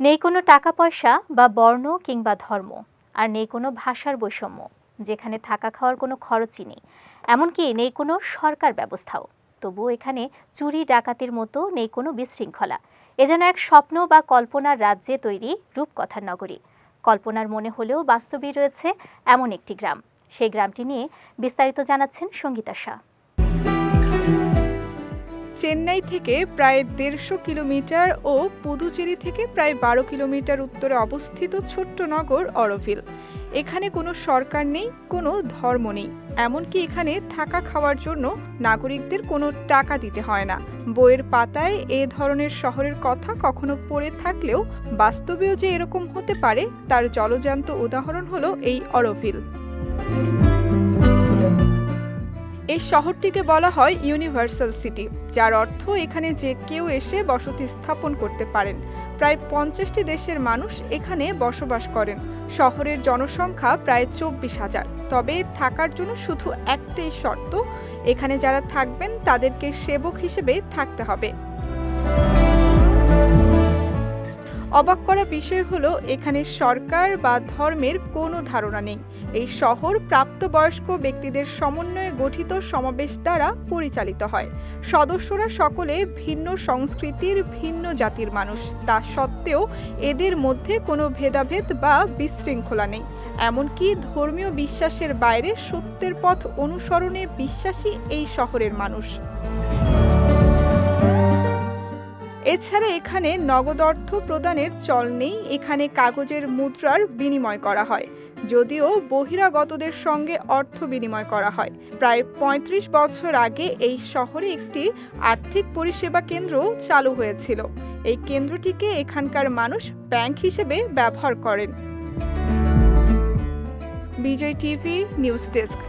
নেই কোনো টাকা পয়সা বা বর্ণ কিংবা ধর্ম, আর নেই কোনো ভাষার বৈষম্য, যেখানে থাকা খাওয়ার কোনো খরচই নেই। এমনকি নেই কোনো সরকার ব্যবস্থাও। তবুও এখানে চুরি, ডাকাতির মতো নেই কোনো বিশৃঙ্খলা। এ যেন এক স্বপ্ন বা কল্পনার রাজ্যে তৈরি রূপকথার নগরী। কল্পনার মনে হলেও বাস্তবেই রয়েছে এমন একটি গ্রাম। সেই গ্রামটি নিয়ে বিস্তারিত জানাচ্ছেন সঙ্গীতা শাহ। চেন্নাই থেকে প্রায় দেড়শো কিলোমিটার ও পুদুচেরি থেকে প্রায় বারো কিলোমিটার উত্তরে অবস্থিত ছোট্ট নগর অরোভিল। এখানে কোনো সরকার নেই, কোনো ধর্ম নেই। এমনকি এখানে থাকা খাওয়ার জন্য নাগরিকদের কোনো টাকা দিতে হয় না। বইয়ের পাতায় এ ধরনের শহরের কথা কখনো পড়ে থাকলেও বাস্তবেও যে এরকম হতে পারে, তার জলজান্ত উদাহরণ হলো এই অরোভিল। এই শহরটিকে বলা হয় ইউনিভার্সাল সিটি, যার অর্থ এখানে যে কেউ এসে বসতি স্থাপন করতে পারেন। প্রায় পঞ্চাশটি দেশের মানুষ এখানে বসবাস করেন। শহরের জনসংখ্যা প্রায় চব্বিশ হাজার। তবে থাকার জন্য শুধু একটাই শর্ত, এখানে যারা থাকবেন তাদেরকে সেবক হিসেবে থাকতে হবে। অবাক করা বিষয় হলো, এখানে সরকার বা ধর্মের কোনো ধারণা নেই। এই শহর প্রাপ্তবয়স্ক ব্যক্তিদের সমন্বয়ে গঠিত সমাবেশ দ্বারা পরিচালিত হয়। সদস্যরা সকলে ভিন্ন সংস্কৃতির, ভিন্ন জাতির মানুষ। তা সত্ত্বেও এদের মধ্যে কোনো ভেদাভেদ বা বিশৃঙ্খলা নেই। এমনকি ধর্মীয় বিশ্বাসের বাইরে সত্যের পথ অনুসরণে বিশ্বাসী এই শহরের মানুষ। এছাড়া এখানে নগদ অর্থ প্রদানের চল নেই। এখানে কাগজের মুদ্রার বিনিময় করা হয়, যদিও বহিরাগতদের সঙ্গে অর্থ বিনিময় করা হয়। প্রায় ৩৫ বছর আগে এই শহরে একটি আর্থিক পরিষেবা কেন্দ্র চালু হয়েছিল। এই কেন্দ্রটিকে এখানকার মানুষ ব্যাংক হিসেবে ব্যবহার করেন। Bijoy TV, news desk.